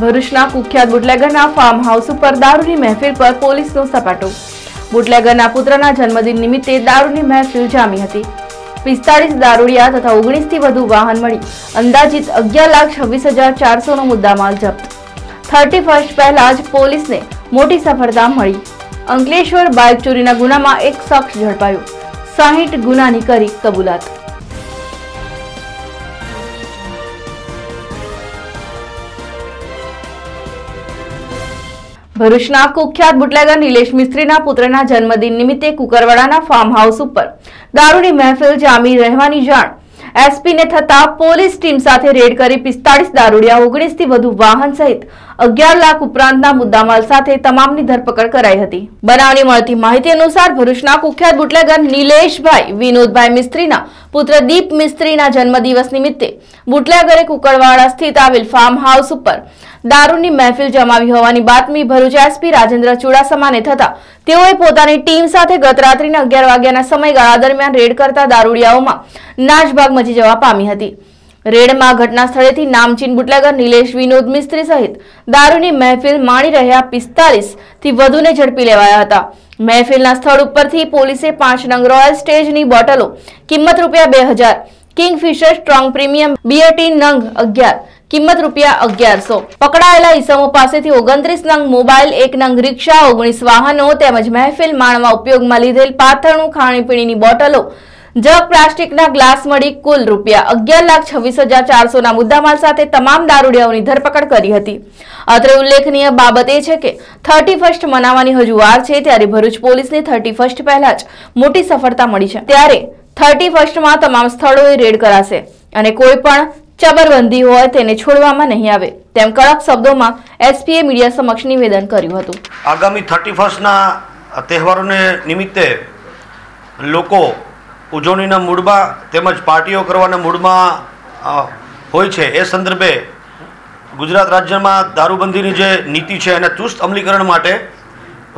ભરૂચના કુખ્યાત બુટલેગરના farm house ઉપર દારૂની મહેફિલ પર પોલીસનો સપાટો. બુટલેગરના પુત્રના જન્મદિન નિમિત્તે દારૂની મહેફિલ જામી હતી. પિસ્તાળીસ દારૂડિયા તથા ઓગણીસથી વધુ વાહન મળી. અંદાજિત અગિયાર લાખ છવ્વીસ હજાર ચારસોનો મુદ્દામાલ જપ્ત. થર્ટી ફર્સ્ટ પહેલા જ પોલીસને મોટી સફળતા મળી. અંકલેશ્વર બાઇક ચોરીના ગુનામાં એક શખ્સ ઝડપાયો. સાહીઠ ગુનાની કરી કબૂલાત. ભરૂચના કુખ્યાત બુટલેગર નિલેશ મિસ્ત્રીના પુત્રના જન્મદિન નિમિત્તે કુકરવાડાના ફાર્મ હાઉસ ઉપર દારૂની મહેફિલ જામી રહેવાની જાણ. એસપીને થતા પોલીસ ટીમ સાથે રેડ કરી પિસ્તાળીસ દારૂડિયા ઓગણીસથી વધુ વાહન સહિત અગિયાર લાખ ઉપરાંતના મુદ્દામાલ સાથે તમામની ધરપકડ કરાઈ હતી. બનાવની મળતી માહિતી અનુસાર ભરૂચના કુખ્યાત બુટલેગર નિલેશભાઈ, વિનોદભાઈ મિસ્ત્રીના પુત્ર દીપ મિસ્ત્રીના જન્મદિવસ નિમિત્તે બુટલેગરે કુકરવાડા સ્થિત આવેલ ફાર્મ હાઉસ ઉપર દારૂની મહેફિલ જમાવી હોવાની બાતમી ભરૂચ એસપી રાજેન્દ્ર ચુડાસમાને થતા તેઓએ પોતાની ટીમ સાથે ગત રાત્રિના અગિયાર વાગ્યાના સમયગાળા દરમિયાન રેડ કરતા દારૂડિયાઓમાં નાશભાગ મચી જવા પામી હતી. રેડમાં ઘટના સ્થળેથી નામચીન બુટલેગર નિલેશ વિનોદ મિસ્ત્રી સહિત દારૂની મહેફિલ માણી રહ્યા પિસ્તાલીસથી વધુને ઝડપી લેવાયા હતા. મહેફિલના સ્થળ ઉપરથી પોલીસે પાંચ નંગ રોયલ સ્ટેજની બોટલો, કિંમત રૂપિયા બે હજાર, કિંગફિશર સ્ટ્રોંગ પ્રીમિયમ બિયર નંગ અગિયાર કિંમત રૂપિયા અગિયારસો. પકડાયેલા ઈસમો પાસેથી ઓગણત્રીસ નંગ મોબાઈલ, એક નંગ રિક્ષા, ઓગણીસ વાહનો તેમજ મહેફિલ માણવા ઉપયોગમાં લીધેલ પાથરણું ખાણીપીણીની બોટલો, જગ પ્લાસ્ટિકના ગ્લાસ મળી કુલ રૂપિયા અગિયાર લાખ છવ્વીસ હજાર ચારસોના મુદ્દામાલ સાથે તમામ દારૂડિયાઓની ધરપકડ કરી હતી. અત્રે ઉલ્લેખનીય બાબત એ છે કે થર્ટી ફર્સ્ટ મનાવવાની હજુ વાર છે ત્યારે ભરૂચ પોલીસને થર્ટી ફર્સ્ટ પહેલા જ મોટી સફળતા મળી છે. ત્યારે થર્ટી ફર્સ્ટમાં તમામ સ્થળોએ રેડ કરાશે અને કોઈ પણ ચબરબંધી હોય તેને છોડવામાં નહીં આવે, તેમ કડક શબ્દોમાં એસપીએ મીડિયા સમક્ષ નિવેદન કર્યું હતું. આગામી થર્ટી ફર્સ્ટના તહેવારોને નિમિત્તે લોકો ઉજવણીના મૂડમાં તેમજ પાર્ટીઓ કરવાના મૂડમાં હોય છે. એ સંદર્ભે ગુજરાત રાજ્યમાં દારૂબંધીની જે નીતિ છે એના ચુસ્ત અમલીકરણ માટે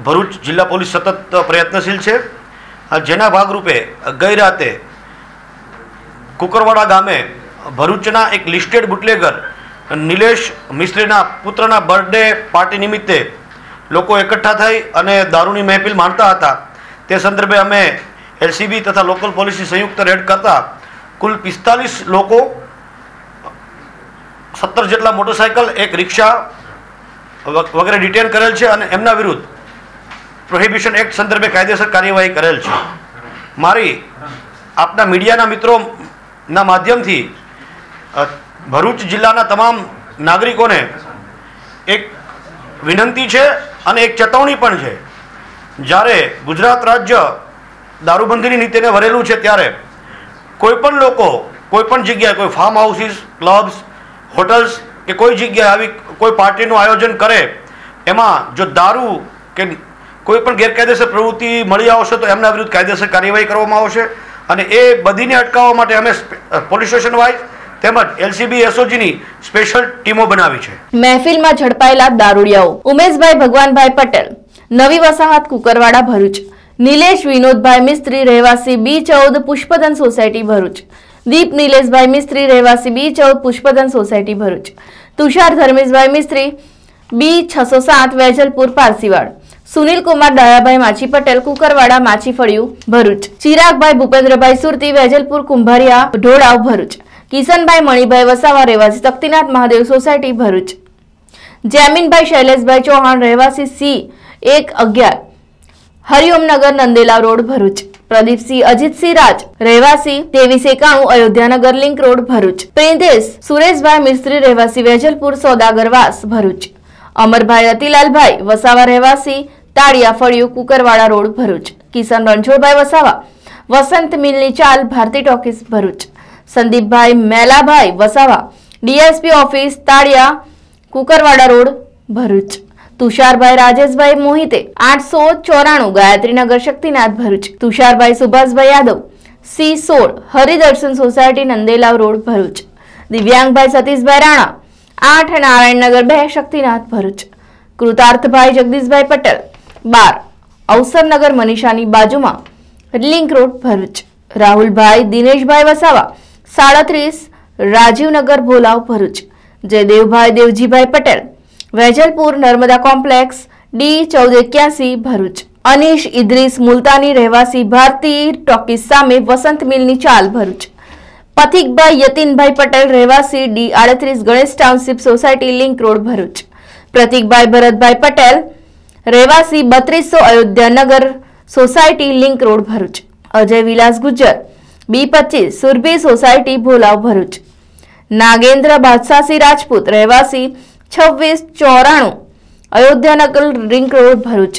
ભરૂચ જિલ્લા પોલીસ સતત પ્રયત્નશીલ છે. જેના ભાગરૂપે ગઈ રાતે કુકરવાડા ગામે ભરૂચના એક લિસ્ટેડ બુટલેગર, નિલેશ મિસ્ત્રીના પુત્રના બર્થડે પાર્ટી નિમિત્તે લોકો એકઠા થઈ અને દારૂની મહેફિલ માણતા હતા. તે સંદર્ભે અમે એલસીબી તથા લોકલ પોલીસની સંયુક્ત રેડ કરતા કુલ પિસ્તાલીસ લોકો, સત્તર જેટલા મોટરસાયકલ, એક રિક્ષા વગેરે ડિટેન કરેલ છે અને એમના વિરુદ્ધ પ્રોહિબિશન એક્ટ સંદર્ભે કાયદેસર કાર્યવાહી કરેલ છે. મારી આપના મીડિયાના મિત્રોના માધ્યમથી ભરૂચ જિલ્લાના તમામ નાગરિકોને એક વિનંતી છે અને એક ચેતવણી પણ છે. જ્યારે ગુજરાત રાજ્ય દારૂબંધીની નીતિને વરેલું છે ત્યારે કોઈ પણ લોકો, કોઈ પણ જગ્યાએ, કોઈ ફાર્મ હાઉસીસ ક્લબ્સ હોટલ્સ કે કોઈ જગ્યાએ આવી કોઈ પાર્ટીનું આયોજન કરે, એમાં જો દારૂ કે કોઈ પણ ગેરકાયદેસર પ્રવૃત્તિ મળી આવશે તો એમના વિરુદ્ધ કાયદેસર કાર્યવાહી કરવામાં આવશે અને એ બધીને અટકાવવા માટે અમે પોલીસ સ્ટેશન વાઇઝ તેમજ એલસીબી એસઓજીની સ્પેશિયલ ટીમો બનાવી છે. મહેફિલમાં ઝડપાયેલા દારૂડિયાઓ. ઉમેશભાઈ, ભગવાનભાઈ પટેલ. નવી વસાહત કુકરવાડા ભરૂચ. નિલેશ, વિનોદભાઈ મિસ્ત્રી, રહેવાસી બી ચૌદ પુષ્પદન સોસાયટી ભરૂચ. દીપ, નિલેશભાઈ મિસ્ત્રી, રહેવાસી બી ચૌદ પુષ્પદન સોસાયટી ભરૂચ. તુષાર ધર્મેશભાઈ મિસ્ત્રી, બી છસો સાત, વેજલપુર, પારસીવાડ. સુનિલ કુમાર દયાભાઈ માછી પટેલ, કુકરવાડા માછી ફળિયું ભરૂચ. ચિરાગભાઈ, ભૂપેન્દ્રભાઈ સુરતી, વેજલપુર, કુંભારિયા, ઢોળાવ, ભરૂચ. કિશનભાઈ મણિભાઈ વસાવા, રહેવાસી શક્તિનાથ મહાદેવ, સોસાયટી ભરૂચ. જેમીનભાઈ શૈલેષભાઈ ચૌહાણ, રહેવાસી સી એક અગિયાર. હરિઓમનગર, નંદેલા રોડ, ભરૂચ. પ્રદીપસિંહ અજીતસિંહ રાજ. રહેવાસી ત્રેવીસ એકાણું, અયોધ્યાનગર લિંક રોડ, ભરૂચ. પ્રિન્દેશ સુરેશભાઈ મિસ્ત્રી, રહેવાસી વેજલપુર, સોદાગરવાસ, ભરૂચ. અમરભાઈ રતિલાલભાઈ વસાવા, રહેવાસી તાળિયા ફળિયું, કુકરવાડા રોડ, ભરૂચ. કિશન રણછોડભાઈ વસાવા, વસંત મિલની ચાલ Bharati talkies Bharuch. Sandeepbhai Melabhai Vasava, DSP office Taliya, Kukarwada road, Bharuch. Tusharbhai Rajeshbhai Mohite આઠસો ચોરાણું ગાયત્રીનગર શક્તિનાથ ભરૂચ. તુષારભાઈ સુભાષભાઈ યાદવ, સી સોળ હરિદર્શન સોસાયટી નંદેલાવ રોડ, ભરૂચ. દિવ્યાંગભાઈ સતીશભાઈ રાણા, આઠ નારાયણનગર બે શક્તિનાથ ભરૂચ. કૃતાર્થભાઈ જગદીશભાઈ પટેલ, બાર અવસરનગર મનીષાની બાજુમાં લિંક રોડ, ભરૂચ. રાહુલભાઈ દિનેશભાઈ વસાવા સાડત્રીસ, રાજીવનગર, ભોલાવ, ભરૂચ. જયદેવભાઈ દેવજીભાઈ પટેલ. વેજલપુર, નર્મદા કોમ્પ્લેક્સ, ડી ચૌદ એક્યાસી, ભરૂચ. અનીશ ઇદ્રીસ મુલતાની રહેવાસી ભારતી ટોકીસ સામે વસંત મિલની ચાલ, ભરૂચ. પથિકભાઈ યતીનભાઈ પટેલ રહેવાસી ડી આડત્રીસ Ganesh township society, link road, Bharuch. Pratikbhai Bharatbhai Patel રહેવાસી બત્રીસો Ayodhyanagar society, link road, Bharuch. Ajay Vilas Gujjar. B પચીસ, સુરભી સોસાયટી, ભોલાવ ભરૂચ. નાગેન્દ્ર બાદશાહસી રાજપૂત, રહેવાસી છવ્વીસ ચોરાણું અયોધ્યાનગર રિંગ રોડ, ભરૂચ.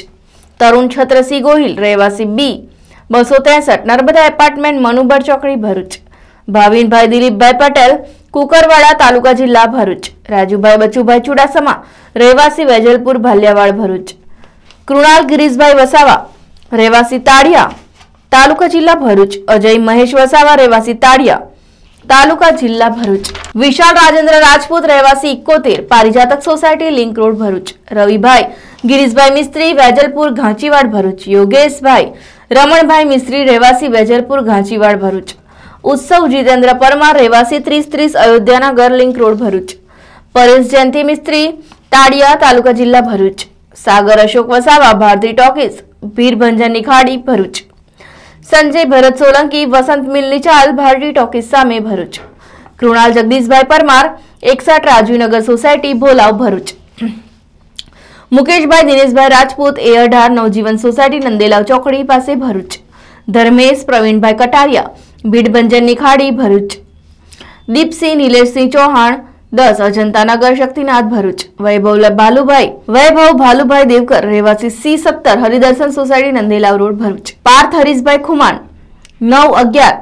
તરુણ છત્રસિંહ ગોહિલ, રહેવાસી બી, બસો ત્રેસઠ, નર્મદા એપાર્ટમેન્ટ, મનુબર ચોકડી, ભરૂચ. ભાવિનભાઈ દિલીપભાઈ પટેલ, કુકરવાડા તાલુકા જિલ્લા ભરૂચ. રાજુભાઈ બચુભાઈ ચુડાસમા, રહેવાસી વેજલપુર, ભાલિયાવાડ, ભરૂચ. કૃણાલ ગિરીશભાઈ વસાવા, રહેવાસી તાળિયા તાલુકા જિલ્લા ભરૂચ, અજય મહેશ વસાવા રહેવાસી તાળિયા. તાલુકા જિલ્લા ભરૂચ. વિશાલ રાજેન્દ્ર રાજપૂત રહેવાસી ઇકોતેર, Parijatak society link road Bharuch. Ravibhai, Girishbhai Mistry, Vejalpur, Ghanchivad Bharuch. Yogeshbhai, Ramanbhai Mistry રહેવાસી વેજલપુર, ઘાંચીવાડ ભરૂચ. ઉત્સવ જીતેન્દ્ર પરમાર રહેવાસી ત્રીસ ત્રીસ અયોધ્યાના ગર લિંક રોડ ભરૂચ. પરેશ જયંતિ મિસ્ત્રી તાડિયા તાલુકા જિલ્લા ભરૂચ. સાગર અશોક વસાવા, ભારતી ટોકીસ ભીરભંજનની ખાડી ભરૂચ. સંજય ભરત સોલંકી, વસંત મિલની ચાલ ભારતી ટોકીસ સામે ભરૂચ. કૃણાલ જગદીશભાઈ પરમાર એકસઠ રાજવીનગર સોસાયટી, ભોલાવ ભરૂચ. મુકેશભાઈ, દિનેશભાઈ રાજપૂત એ અઢાર નવજીવન સોસાયટી, નંદેલાવ ચોકડી પાસે ભરૂચ. ધર્મેશ, પ્રવીણભાઈ કટારિયા, ભીડભંજનની ખાડી ભરૂચ. દીપસિંહ, નિલેશસિંહ ચૌહાણ દસ અજંતાનગર શક્તિનાથ ભરૂચ. વૈભવ ભાલુભાઈ વૈભવ ભાલુભાઈ દેવકર, રહેવાસી સી સત્તર, હરિદર્શન સોસાયટી, નંદેલાવ રોડ, ભરૂચ. પાર્થ હરીશભાઈ ખુમાન નવ અગિયાર,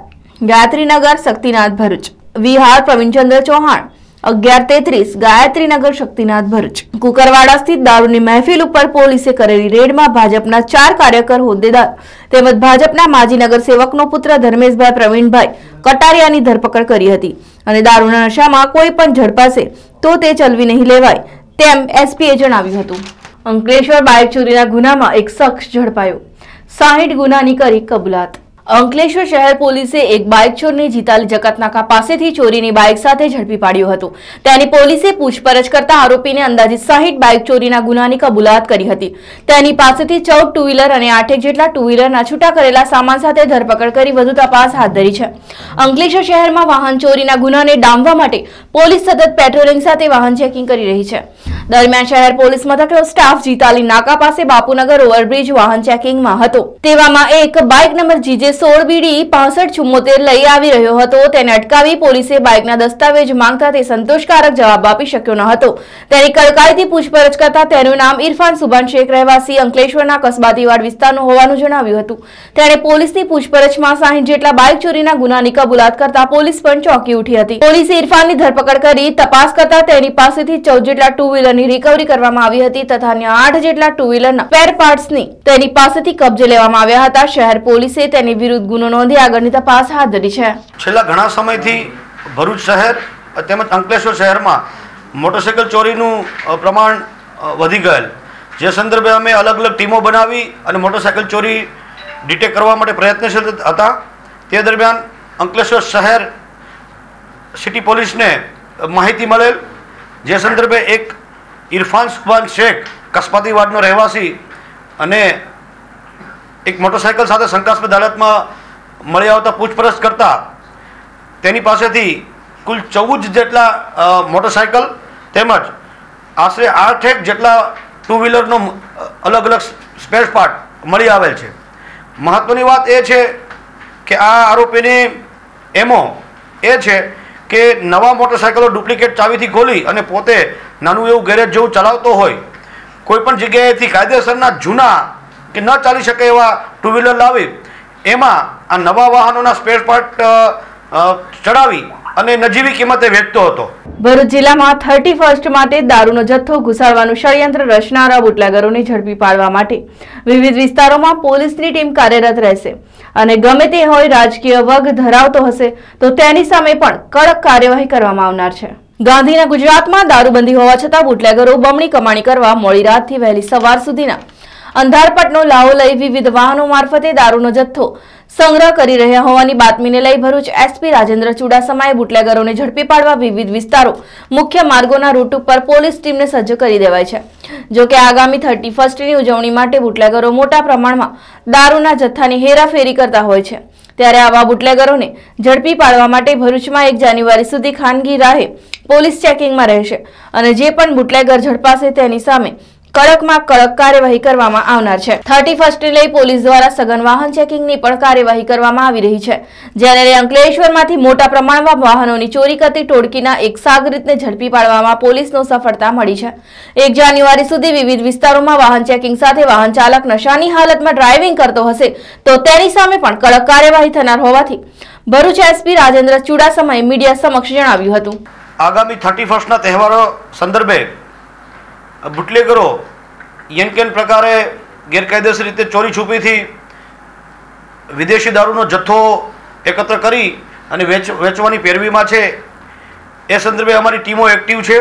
ગાયત્રીનગર શક્તિનાથ ભરૂચ. વિહાર પ્રવીણચંદ્ર ચૌહાણ, અગિયાર તેત્રીસ, ગાયત્રીનગર શક્તિનાથ ભરૂચ. કુકરવાડા સ્થિત દારૂની મહેફિલ ઉપર પોલીસે કરેલી રેડમાં ભાજપના ચાર કાર્યકર હોદ્દેદાર તેમજ ભાજપના માજી નગરસેવકનો પુત્ર ધર્મેશભાઈ પ્રવીણભાઈ કટારિયાની ધરપકડ કરી હતી. અને દારૂના નશામાં કોઈ પણ ઝડપાશે તો તે ચલવી નહીં લેવાય, તેમ એસપીએ જણાવ્યું હતું. અંકલેશ્વર બાઇક ચોરીના ગુનામાં એક શખ્સ ઝડપાયો. સાહીઠ ગુનાની કરી કબૂલાત. અંકલેશ્વર શહેર પોલીસે એક બાઇક ચોરને જીતાલી જકાતનાકા પાસેથી ચોરીની બાઇક સાથે ઝડપી પાડ્યો હતો. તેની પોલીસે પૂછપરછ કરતા આરોપીને અંદાજિત સાહીઠ બાઇક ચોરીના ગુનાની કબૂલાત કરી હતી. તેની પાસેથી ચૌદ ટુ વ્હીલર અને આઠેક જેટલા ટુ વ્હીલરના છૂટા કરેલા સામાન સાથે ધરપકડ કરી વધુ તપાસ હાથ ધરી છે. અંકલેશ્વર શહેરમાં વાહન ચોરીના ગુનાને ડામવા માટે પોલીસ સતત પેટ્રોલિંગ સાથે વાહન ચેકિંગ કરી રહી છે. દરમિયાન શહેર પોલીસ મથકનો સ્ટાફ જીતાલી નાકા પાસે બાપુનગર ઓવરબ્રિજ વાહન ચેકિંગમાં હતો. તેવામાં એક બાઇક નંબર જીજે સોળ બીડી પાસઠ ચુમ્મોતેર લઈ આવી રહ્યો હતો. તેને અટકાવી પોલીસે બાઇકના દસ્તાવેજ માંગતા તે સંતોષકારક જવાબ આપી શક્યો ન હતો. તેની કડકાઈથી પૂછપરછ કરતા તેનું નામ ઇરફાન સુબાન શેખ રહેવાસી અંકલેશ્વરના કસબાતીવાડ વિસ્તારનું હોવાનું જણાવ્યું હતું. તેણે પોલીસની પૂછપરછમાં સાહીઠ જેટલા બાઇક ચોરીના ગુનાની કબૂલાત કરતા પોલીસ પણ ચોંકી ઉઠી હતી. પોલીસે ઇરફાનની ધરપકડ કરી તપાસ કરતા તેની પાસેથી ચૌદ જેટલા ટુ વ્હીલરની રિકવરી કરવામાં આવી હતી તથા અન્ય આઠ જેટલા ટુ વ્હીલરના સ્પેર પાર્ટ્સની તેની પાસેથી કબજે લેવામાં આવ્યા હતા. શહેર પોલીસે તેની વિરુદ્ધ ગુનો નોંધી આગળની તપાસ હાથ ધરી છે. છેલ્લા ઘણા સમયથી ભરૂચ શહેર તેમજ અંકલેશ્વર શહેરમાં મોટરસાઇકલ ચોરીનું પ્રમાણ વધી ગયેલ. જે સંદર્ભે અમે અલગ અલગ ટીમો બનાવી અને મોટરસાઇકલ ચોરી ડિટેક્ટ કરવા માટે પ્રયત્નશીલ હતા. તે દરમિયાન અંકલેશ્વર શહેર સિટી પોલીસને માહિતી મળેલ. જે સંદર્ભે એક ઇરફાન સુબાન શેખ કસ્બાતીવાડનો રહેવાસી અને એક મોટરસાયકલ સાથે શંકાસ્પદ હાલતમાં મળી આવતા પૂછપરછ કરતા તેની પાસેથી કુલ ચૌદ જેટલા મોટરસાયકલ તેમજ આશરે આઠેક જેટલા ટુ વ્હીલરનો અલગ અલગ સ્પેર પાર્ટ મળી આવેલ છે. મહત્ત્વની વાત એ છે કે આ આરોપીની એમો એ છે કે નવા મોટરસાયકલો ડુપ્લિકેટ ચાવીથી ખોલી અને પોતે નાનું એવું ગેરેજ જેવું ચલાવતો હોય. કોઈપણ જગ્યાએથી કાયદેસરના જૂના કે ન ચાલી શકે એવા ટુ વ્હીલર લાવી. એમાં આ નવા વાહનોના સ્પેર પાર્ટ ચડાવી અને નજીવી કિંમતે વેચતો હતો. ભરૂચ જિલ્લામાં થર્ટી ફર્સ્ટ માટે દારૂનો જથ્થો ઘુસાડવાનું ષડયંત્ર રચનારા બુટલેગરોને ઝડપી પાડવા માટે. વિવિધ વિસ્તારોમાં પોલીસની ટીમ કાર્યરત રહેશે. અને ગમે તે હોય રાજકીય વર્ગ ધરાવતો હશે, તો તેની સામે પણ કડક કાર્યવાહી કરવામાં આવનાર છે. ગાંધીના ગુજરાતમાં દારૂબંધી હોવા છતાં બુટલેગરો બમણી કમાણી કરવા મોડી રાતથી વહેલી સવાર સુધીના અંધારપટનો લાવો લઈ વિવિધ વાહનો મારફતે દારૂનો જથ્થો સંગ્રહ કરી રહ્યા હોવાની બાતમીને લઈ ભરૂચ એસપી રાજેન્દ્ર ચુડાસમાએ બુટલેગરોને ઝડપી પાડવા વિવિધ વિસ્તારો મુખ્ય માર્ગોના રૂટ ઉપર પોલીસ ટીમને સજ્જ કરી દેવાય છે. જો કે આગામી થર્ટી ફર્સ્ટની ઉજવણી માટે બુટલેગરો મોટા પ્રમાણમાં દારૂના જથ્થાની હેરાફેરી કરતા હોય છે. ત્યારે આવા બુટલેગરોને ઝડપી પાડવા માટે ભરૂચમાં એક જાન્યુઆરી સુધી ખાનગી રાહે પોલીસ ચેકિંગમાં રહેશે અને જે પણ બુટલેગર ઝડપાશે તેની સામે કડકમાં કડક કાર્યવાહી કરવામાં આવનાર છે. થર્ટી ફર્સ્ટને લઈ પોલીસ દ્વારા સઘન વાહન ચેકિંગની પણ કાર્યવાહી કરવામાં આવી રહી છે. જ્યારે અંકલેશ્વરમાંથી મોટા પ્રમાણમાં વાહનોની ચોરી કરતી ટોળકીના એક સાગરીતને ઝડપી પાડવામાં પોલીસનો સફળતા મળી છે. એક જાન્યુઆરી સુધી વિવિધ વિસ્તારોમાં વાહન ચેકિંગ સાથે વાહન ચાલક નશાની હાલતમાં ડ્રાઇવિંગ કરતો હશે, તો તેની સામે પણ કડક કાર્યવાહી થનાર હોવાથી ભરૂચ એસપી રાજેન્દ્ર ચુડાસમાએ મીડિયા સમક્ષ જણાવ્યું હતું. આગામી થર્ટી ફર્સ્ટના તહેવારો સંદર્ભે બુટલેગરો યન કેન પ્રકારે ગેરકાયદેસર રીતે ચોરી છુપીથી વિદેશી દારૂનો જથ્થો એકત્ર કરી અને વેચ, વેચવાની પેરવીમાં છે. એ સંદર્ભે અમારી ટીમો એક્ટિવ છે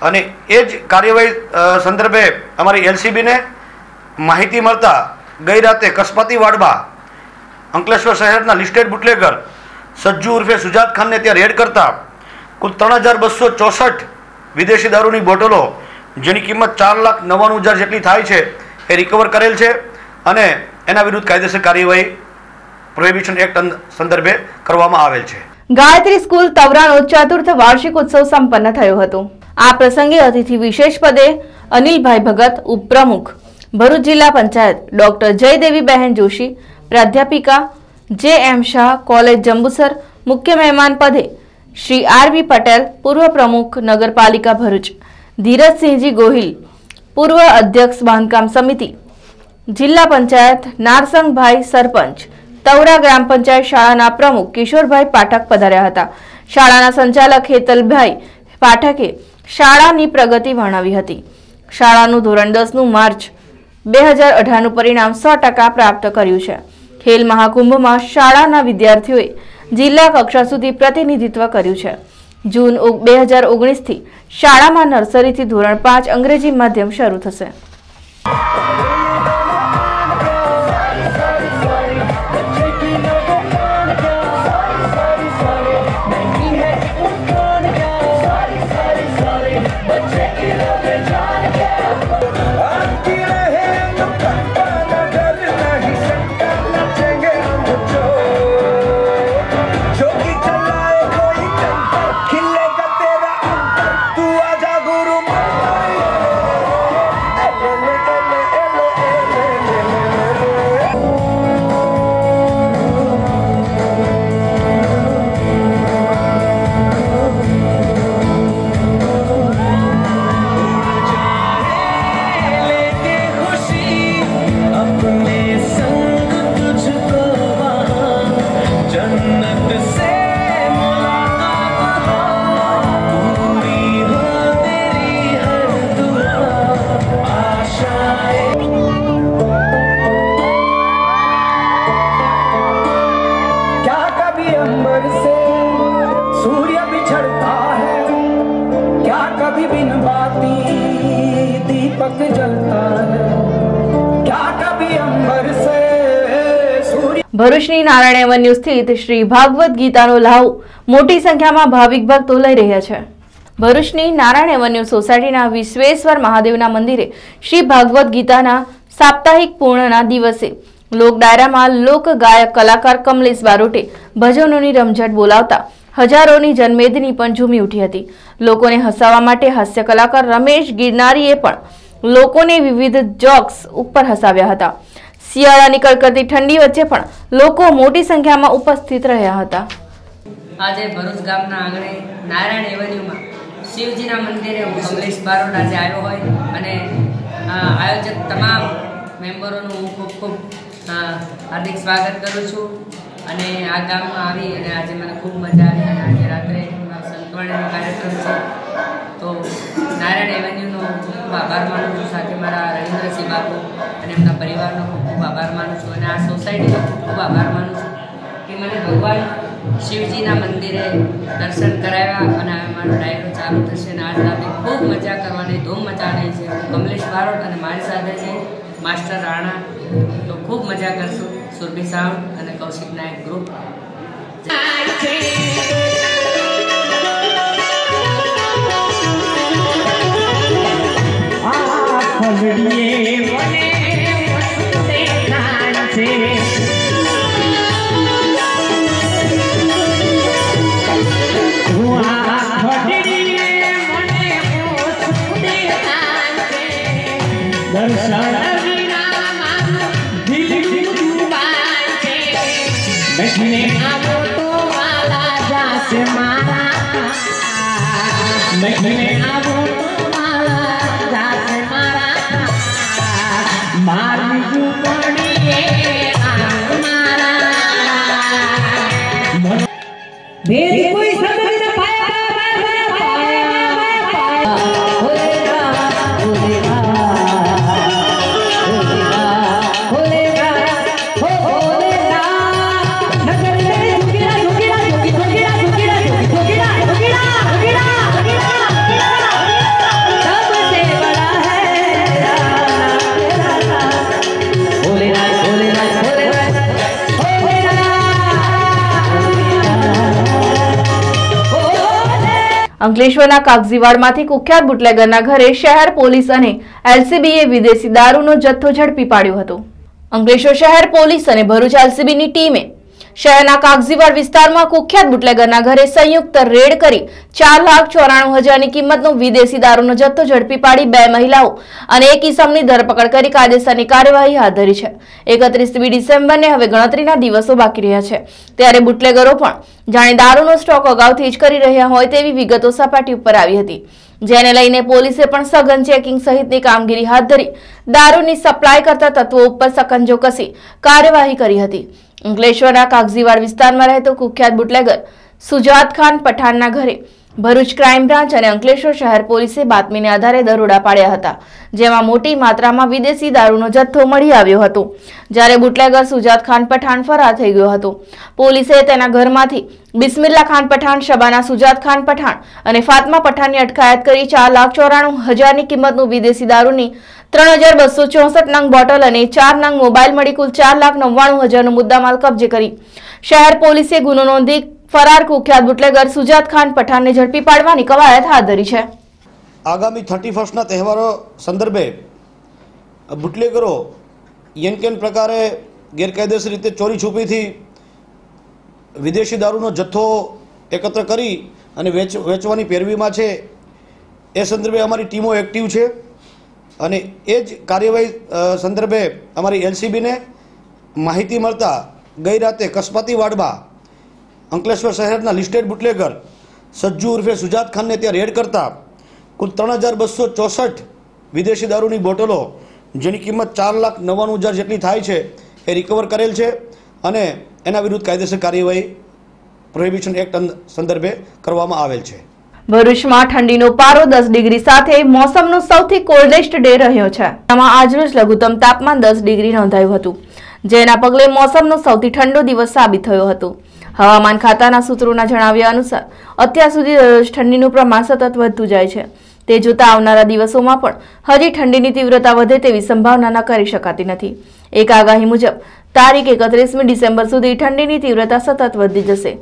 અને એ જ કાર્યવાહી સંદર્ભે અમારી એલસીબીને માહિતી મળતા ગઈ રાતે કસ્પાતી વાડમાં અંકલેશ્વર શહેરના લિસ્ટેડ બુટલેગર સજ્જુ ઉર્ફે સુજાત ખાનને ત્યાં રેડ કરતા કુલ ત્રણ હજાર બસો ચોસઠ વિદેશી દારૂની બોટલો જેની કિંમત ચાર લાખ નવ્વાણું હજાર જેટલી થાય છે, એ રિકવર કરેલ છે અને એના વિરુદ્ધ કાયદેસર કાર્યવાહી પ્રોહિબિશન એક્ટ સંદર્ભે કરવામાં આવેલ છે. ગાયત્રી સ્કૂલ તવરાનો ચતુર્થ વાર્ષિક ઉત્સવ સંપન્ન થયો હતો. આ પ્રસંગે અતિથિ વિશેષ પદે અનિલભાઈ ભગત ઉપપ્રમુખ, ભરૂચ જિલ્લા પંચાયત ડોક્ટર જયદેવી બહેન જોશી, પ્રાધ્યાપિકા જે એમ શાહ, કોલેજ જંબુસર મુખ્ય મહેમાન પદે શ્રી આર પટેલ, પૂર્વ પ્રમુખ નગરપાલિકા ભરૂચ ધીરજસિંહજી ગોહિલ, પૂર્વ અધ્યક્ષ બાંધકામ સમિતિ, જિલ્લા પંચાયત, નારસંગભાઈ સરપંચ, તવરા ગ્રામ પંચાયત શાળાના પ્રમુખ કિશોરભાઈ પાઠક પધાર્યા હતા. શાળાના સંચાલક હેતલભાઈ પાઠકે શાળાની પ્રગતિ વર્ણવી હતી. શાળાનું ધોરણ દસનું માર્ચ બે હજાર અઢારનું પરિણામ સો ટકા પ્રાપ્ત કર્યું છે. ખેલ મહાકુંભમાં શાળાના વિદ્યાર્થીઓએ જિલ્લા કક્ષા સુધી પ્રતિનિધિત્વ કર્યું છે. જૂન બે હજાર ઓગણીસથી શાળામાં નર્સરીથી ધોરણ પાંચ અંગ્રેજી માધ્યમ શરૂ થશે. ભરૂચની નારાયણ સ્થિત શ્રી ભાગવત ગીતાનો લાહુ મોટી સંખ્યામાં ભાવિક ભક્તો લઈ રહ્યા છે. ભરૂચની નારાયણ એવન્યુ સોસાયટીના વિશ્વેશ્વર મહાદેવના મંદિરે શ્રી ભાગવત ગીતાના સાપ્તાહિક પૂર્ણના દિવસે લોક ડાયરામાં લોક ગાયક કલાકાર કમલેશ બારોટે ભજનોની રમઝટ બોલાવતા હજારોની જનમેદની પણ ઝૂમી ઉઠી હતી. લોકોને હસાવવા માટે હાસ્ય કલાકાર રમેશ ગિરનારીએ પણ લોકોને વિવિધ જોક્સ ઉપર હસાવ્યા હતા. શિયાળાની કડકડતી ઠંડી વચ્ચે પણ લોકો મોટી સંખ્યામાં ઉપસ્થિત રહ્યા હતા. આજે ભરૂચ ગામના આંગણે નારાયણ એવન્યુમાં શિવજીના મંદિરે હું કમલેશ બારોટ આજે આવ્યો હોય અને આયોજક તમામ મેમ્બરોનું હું ખૂબ ખૂબ હાર્દિક સ્વાગત કરું છું. અને આ ગામમાં આવી અને આજે મને ખૂબ મજા આવી અને આજે રાત્રે સંતવાણીનો કાર્યક્રમ છે. તો નારાયણ એવન્યુનો ખૂબ આભાર માનું છું. સાથે મારા રવિન્દ્રસિંહ બાબુ અને એમના પરિવારનો ખૂબ આભાર માનું છું. અને આ સોસાયટીનો ખૂબ આભાર માનું છું કે મને ભગવાન શિવજીના મંદિરે દર્શન કરાવ્યા અને હવે મારો ડાયરો ચાલુ થશે. અને આજ રાતે ખૂબ મજા કરવાની ધૂમ મચાની છે. કમલેશ બારોટ અને મારી સાથે છે માસ્ટર રાણા. તો ખૂબ મજા કરશું. સુરભી સાઉન્ડ અને કૌશિક નાયક ગ્રુપ મારી અંકલેશ્વરના કાગઝીવાડમાંથી કુખ્યાત બુટલેગરના ઘરે શહેર પોલીસ અને એલસીબીએ વિદેશી દારૂનો જથ્થો ઝડપી પાડ્યો હતો. અંકલેશ્વર શહેર પોલીસ અને ભરૂચ એલસીબીની ટીમે શહેરના કાગજીવાડ વિસ્તારમાં કુખ્યાત બુટલેગરના ઘરે સંયુક્ત રેડ કરી ચાર લાખ ચોરાણું હજારની કિંમતનો વિદેશી દારૂનો જથ્થો ઝડપી પાડી બે મહિલાઓ અને એક ઇસમની ધરપકડ કરી કાયદેસરની કાર્યવાહી હાથ ધરી છે. એકત્રીસમી ડિસેમ્બરને હવે ગણતરીના દિવસો બાકી રહ્યા છે. ત્યારે બુટલેગરો પણ જાણે દારૂનો સ્ટોક અગાઉથી જ કરી રહ્યા હોય તેવી વિગતો સપાટી ઉપર આવી હતી. જેને લઈને પોલીસે પણ સઘન ચેકિંગ સહિતની કામગીરી હાથ ધરી દારૂની સપ્લાય કરતા તત્વો ઉપર સકંજો કસી કાર્યવાહી કરી હતી. અંકલેશ્વરના કાગજીવાડ વિસ્તારમાં રહેતો કુખ્યાત બુટલેગર સુજાત ખાન પઠાણના ઘરે ભરૂચ ક્રાઇમ બ્રાન્ચ અને અંકલેશ્વર શહેર પોલીસે બાતમીને આધારે દરોડા પાડ્યા હતા, જેમાં મોટી માત્રામાં વિદેશી દારૂનો જથ્થો મળી આવ્યો હતો. જ્યારે બુટલેગર સુજાત ખાન પઠાણ ફરાર થઈ ગયો હતો. પોલીસે તેના ઘરમાંથી બિસ્મિલ્લા ખાન પઠાણ, શબાના સુજાત ખાન પઠાણ અને ફાતમા પઠાણની અટકાયત કરી ચાર લાખ ચોરાણું હજારની કિંમતનું વિદેશી દારૂની ત્રણ હજાર બસો ચોસઠ નંગ બોટલ અને ચાર નંગ મોબાઈલ મળી કુલ ચાર લાખ નવ્વાણું હજારનો મુદ્દામાલ કબજે કરી. શહેર પોલીસે ગુનો નોંધી ફરાર કુખ્યાત બુટલેગર સુજાત ખાન પઠાણને ઝડપી પાડવાની કવાયત હાથ ધરી છે. આગામી થર્ટી ફર્સ્ટના તહેવારો સંદર્ભે બુટલેગરો યન કેન પ્રકારે ગેરકાયદેસર રીતે ચોરી છુપીથી વિદેશી દારૂનો જથ્થો એકત્ર કરી અને વેચ, વેચવાની પેરવીમાં છે. એ સંદર્ભે અમારી ટીમો એક્ટિવ છે અને એ જ કાર્યવાહી સંદર્ભે અમારી એલસીબીને માહિતી મળતા ગઈ રાતે કસ્બાતી વાડમાં અંકલેશ્વર શહેરના લિસ્ટેડ બુટલેગર સજ્જુ ઉર્ફે સુજાત ખાનને ત્યાં રેડ કરતા કુલ ત્રણ હજાર બસો ચોસઠ વિદેશી દારૂની બોટલો, જેની કિંમત ચાર લાખ નવ્વાણું હજાર જેટલી થાય છે, એ રિકવર કરેલ છે અને એના વિરુદ્ધ કાયદેસર કાર્યવાહી પ્રોહિબિશન એક્ટ સંદર્ભે કરવામાં આવેલ છે. ભરૂચમાં ઠંડીનો પારો દસ ડિગ્રી સાથે મોસમનો સૌથી કોલ્ડેસ્ટ ડે રહ્યો છે. આમાં આજરોજ લઘુત્તમ તાપમાન દસ ડિગ્રી નોંધાયું હતું, જેના પગલે મોસમનો સૌથી ઠંડો દિવસ સાબિત થયો હતો. હવામાન ખાતાના સૂત્રોના જણાવ્યા અનુસાર, અત્યાર સુધી ઠંડીનું પ્રમાણ સતત વધતું જાય છે. તે જોતા આવનારા દિવસોમાં પણ હજી ઠંડીની તીવ્રતા વધે તેવી સંભાવના કરી શકાતી નથી. એક આગાહી મુજબ, તારીખ એકત્રીસમી ડિસેમ્બર સુધી ઠંડીની તીવ્રતા સતત વધી જશે.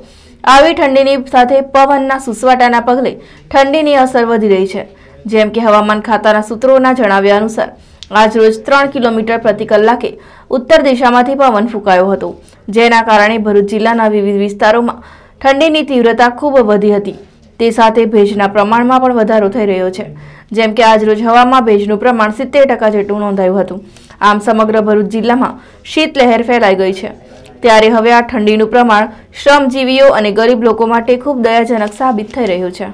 આવી ઠંડીની સાથે પવનના સુસવાટાના પગલે ઠંડીની અસર વધી રહી છે. જેમ કે હવામાન ખાતાના સૂત્રોના જણાવ્યા અનુસાર આજરોજ ત્રણ કિલોમીટર પ્રતિ કલાકે ઉત્તર દિશામાંથી પવન ફૂંકાયો હતો, જેના કારણે ભરૂચ જિલ્લાના વિવિધ વિસ્તારોમાં ઠંડીની તીવ્રતા ખૂબ વધી હતી. તે સાથે ભેજના પ્રમાણમાં પણ વધારો થઈ રહ્યો છે. જેમ કે આજરોજ હવામાં ભેજનું પ્રમાણ સિત્તેર ટકા જેટલું નોંધાયું હતું. આમ સમગ્ર ભરૂચ જિલ્લામાં શીતલહેર ફેલાઈ ગઈ છે. ત્યારે હવે આ ઠંડીનું પ્રમાણ શ્રમજીવીઓ અને ગરીબ લોકો માટે ખૂબ દયાજનક સાબિત થઈ રહ્યું છે.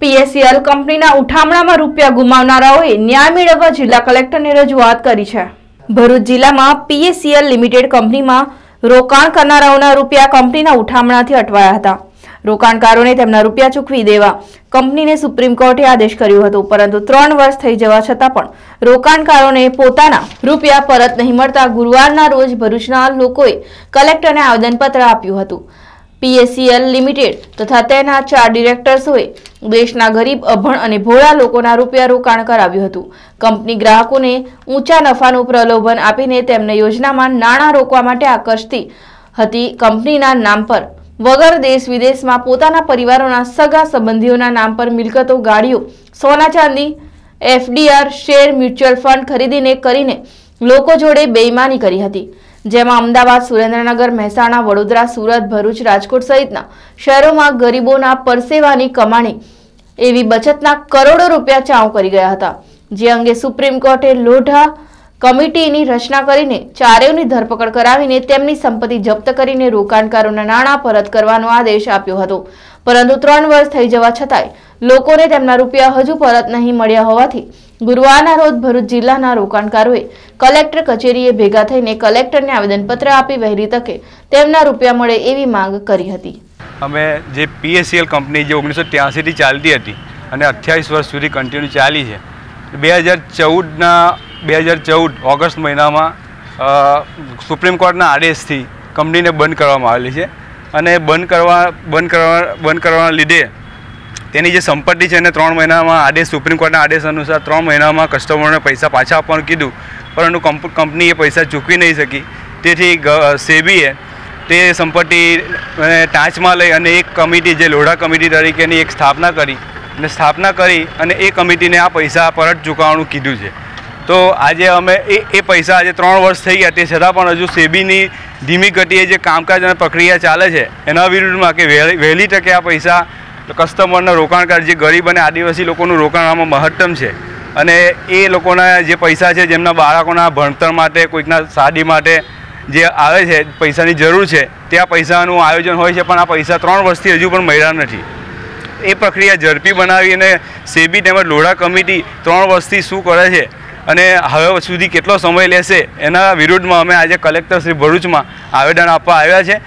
પીએસસીએલ કંપનીના ઉઠામણામાં રૂપિયા ગુમાવનારાઓએ ન્યાય મેળવવા જિલ્લા કલેક્ટરને રજૂઆત કરી છે. ભરૂચ જિલ્લામાં પીએસસીએલ લિમિટેડ કંપનીમાં રોકાણ કરનારાઓના રૂપિયા કંપનીના ઉઠામણાથી અટવાયા હતા. રોકાણકારોને તેમના રૂપિયા ચૂકવી દેવા કંપનીને સુપ્રીમ કોર્ટે આદેશ કર્યો હતો, પરંતુ ત્રણ વર્ષ થઈ જવા છતાં પણ રોકાણકારોને પોતાના રૂપિયા પરત નહીં મળતા ગુરુવારના રોજ ભરૂચના લોકોએ કલેક્ટરને આવેદનપત્ર આપ્યું હતું. પીએસસીએલ લિમિટેડ તથા તેના ચાર ડિરેક્ટર્સોએ દેશના ગરીબ, અભણ અને ભોળા લોકોના રૂપિયા રોકાણ કરાવ્યું હતું. કંપની ગ્રાહકોને ઊંચા નફાનું પ્રલોભન આપીને તેમને યોજનામાં નાણાં રોકવા માટે આકર્ષતી હતી. કંપનીના નામ પર વગર દેશ વિદેશમાં પોતાના પરિવારોના સગા સંબંધીઓના નામ પર મિલકતો, ગાડીઓ, સોના ચાંદી, એફડીઆર, શેર, મ્યુચ્યુઅલ ફંડ ખરીદીને કરીને લોકો જોડે બેઈમાની કરી હતી. જેમાં અમદાવાદ, સુરેન્દ્રનગર, મહેસાણા, વડોદરા, સુરત, ભરૂચ, રાજકોટ સહિતના શહેરોમાં ગરીબોના પરસેવાની કમાણી એવી બચતના કરોડો રૂપિયા ચાઉ કરી ગયા હતા. જે અંગે સુપ્રીમ કોર્ટે લોઢા કમિટીની રચના કરીને ચારેયની ધરપકડ કરાવીને તેમની સંપત્તિ જપ્ત કરીને રોકાણકારોના નાણાં પરત કરવાનો આદેશ આપ્યો હતો. પરંતુ ત્રણ વર્ષ થઈ જવા છતાંય લોકોને તેમના રૂપિયા હજુ પરત નહીં મળ્યા હોવાથી ગુરુવારના રોજ ભરૂચ જિલ્લાના રોકાણકારોએ કલેક્ટર કચેરીએ ભેગા થઈને કલેક્ટરને આવેદનપત્ર આપી વહેલી તકે તેમના રૂપિયા મળે એવી માંગ કરી હતી. અમે જે પીએસસીએલ કંપની જે ઓગણીસો ત્યાસીથી ચાલતી હતી અને અઠ્યાવીસ વર્ષ સુધી કન્ટિન્યુ ચાલી છે, બે હજાર ચૌદના, બે હજાર ચૌદ ઓગસ્ટ મહિનામાં સુપ્રીમ કોર્ટના આદેશથી કંપનીને બંધ કરવામાં આવેલી છે અને બંધ કરવા બંધ કરવા, બંધ કરવાના લીધે તેની જે સંપત્તિ છે એને ત્રણ મહિનામાં આદેશ, સુપ્રીમ કોર્ટના આદેશ અનુસાર ત્રણ મહિનામાં કસ્ટમરને પૈસા પાછા આપવાનું કીધું. પરંતુ કંપ કંપની એ પૈસા ચૂકવી નહીં શકી. તેથી સેબીએ તે સંપત્તિ ટાંચમાં લઈ અને એક કમિટી, જે લોઢા કમિટી તરીકેની એક સ્થાપના કરી અને સ્થાપના કરી અને એ કમિટીને આ પૈસા પરત ચૂકવવાનું કીધું છે. તો આજે અમે એ એ પૈસા આજે ત્રણ વર્ષ થઈ ગયા. તે છતાં પણ હજુ સેબીની ધીમી ગતિએ જે કામકાજ અને પ્રક્રિયા ચાલે છે, એના વિરુદ્ધમાં કે વહેલી તકે આ પૈસા કસ્ટમરના રોકાણકાર જે ગરીબ અને આદિવાસી લોકોનું રોકાણ આમાં મહત્તમ છે. અને એ લોકોના જે પૈસા છે, જેમના બાળકોના ભણતર માટે, કોઈકના શાદી માટે જે આવે છે, પૈસાની જરૂર છે, ત્યાં પૈસાનું આયોજન હોય છે, પણ આ પૈસા ત્રણ વર્ષથી હજુ પણ મળ્યા નથી. એ પ્રક્રિયા ઝડપી બનાવી અને સેબી તેમજ લોઢા કમિટી ત્રણ વર્ષથી શું કરે છે અને હવે સુધી કેટલો સમય લેશે, એના વિરુદ્ધમાં અમે આજે કલેક્ટર શ્રી ભરૂચમાં આવેદન આપવા આવ્યા છે.